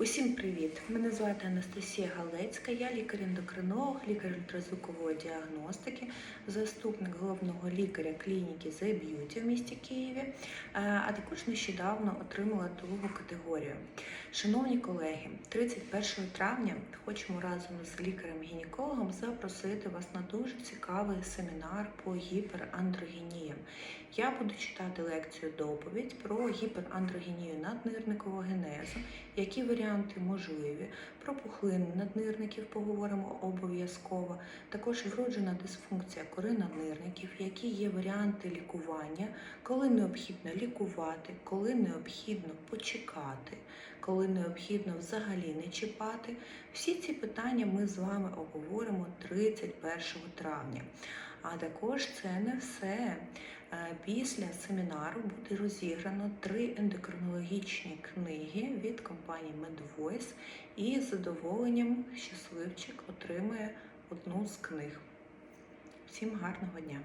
Усім привіт! Мене звати Анастасія Галецька, я лікар-ендокринолог, лікар ультразвукової діагностики, заступник головного лікаря клініки The Beauty в місті Києві, е, а також нещодавно отримала другу категорію. Шановні колеги, 31 травня хочемо разом з лікарем-гінекологом запросити вас на дуже цікавий семінар по гіперандрогеніям. Я буду читати лекцію доповідь про гіперандрогенію наднирникового генезу, які варіанти можливі. Про пухлини наднирників поговоримо обов'язково. Також вроджена дисфункція кори наднирників, які є варіанти лікування, коли необхідно лікувати, коли необхідно почекати, коли необхідно взагалі не чіпати. Всі ці питання ми з вами обговоримо 31 травня. А також це не все. Е, Після семінару буде розіграно три ендокринологічні книги від компанії MedVoice і з задоволенням щасливчик отримує одну з книг. Всім гарного дня!